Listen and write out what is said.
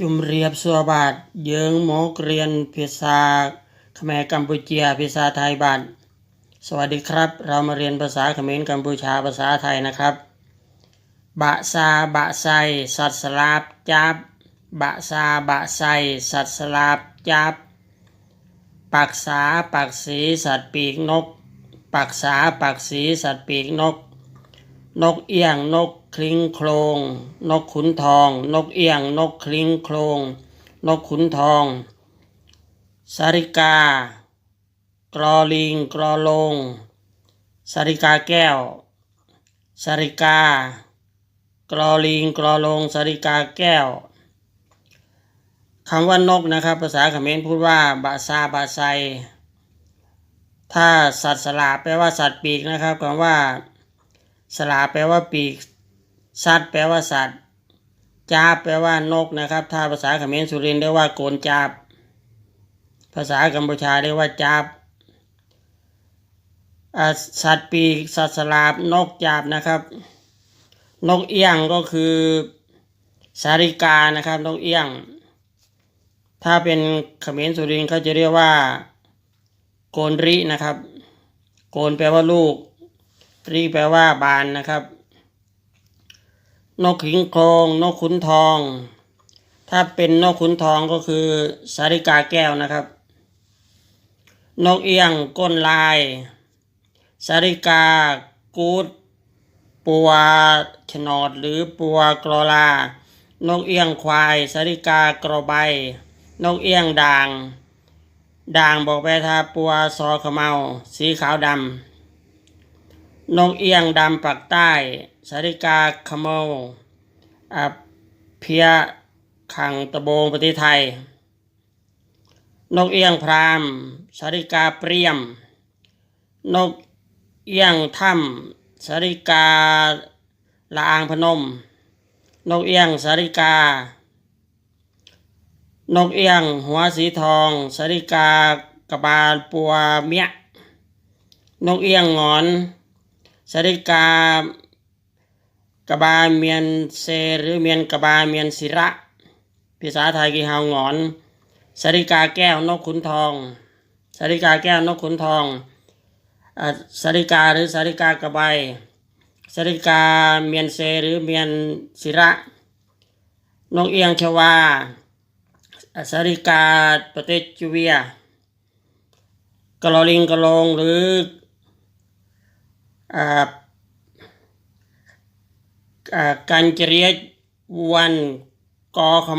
จุมเรียบสวบาท เยิงหมกเรียนภาษาเขมรกัมพูเชียภาษาไทยบาท สวัสดีครับ เรามาเรียนภาษาเขมรกัมพูชาภาษาไทยนะครับ บะซาบะไซสัตสลาบจับบะซาบะไซสัตสลาบจับปักษาปักสีสัตว์ปีกนก ปักษาปักสีสัตว์ปีกนก นกเอี้ยงนก คลิงโครง นกขุนทอง นกเอี้ยง นกคลิงโครง นกขุนทอง สาริกา กรอลิง กรอลง สาริกาแก้ว สาริกา กรอลิง กรอลง สาริกาแก้วคำว่านกนะครับภาษาเขมรพูดว่าบาซาบาไซ ถ้าสัตว์สลาแปลว่าสัตว์ปีกนะครับคำว่าสลาแปลว่าปีก สัตว์แปลว่าสัตว์จาบแปลว่านกนะครับ ถ้าภาษาเขมรสุรินทร์เรียกว่าโกนจาบ ภาษากัมพูชาเรียกว่าจาบสัตว์ปีกสัตว์สลาบนกจาบนะครับ นกเอี้ยงก็คือสาริกานะครับนกเอี้ยง ถ้าเป็นเขมรสุรินทร์เขาจะเรียกว่า โกนรินะครับ โกนแปลว่าลูกรีแปลว่าบานนะครับ นกขิงโครงนกขุนทอง ถ้าเป็นนกขุนทองก็คือสาริกาแก้วนะครับ นกเอี้ยงก้นลายสาริกากูดปัวชนอดหรือปัวกรอลา นกเอี้ยงควายสาริกากรอใบ นกเอี้ยงด่าง ด่างบอกไปทาปัวซอขมเมา สีขาวดำนกเอี้ยงดำปักใต้ สาริกาขมเมาอ่าเพียขังตะโบงประเทศไทย นกเอี้ยงพรามสาริกาเปรียม นกเอี้ยงถ้ำสาริกาละอางพนม นกเอี้ยงสาริกา นกเอี้ยงหัวสีทองสาริกากระบาลปัวเมียนกเอี้ยงงอนสาริกา กระบาเมียนเซหรือเมียนกระบาเมียนศิระภาษาไทยกีฮาวงอนสาริกาแก้วนกขุนทองสาริกาแก้วนกขุนทองสาริกาหรือสาริกากระบายสาริกาเมียนเซหรือเมียนศิระนกเอียงชวาอ่าสาริกาประเทศจูเวียกะลอลิงกะลงหรืออ่าอ่า การเจริญวันกอคำ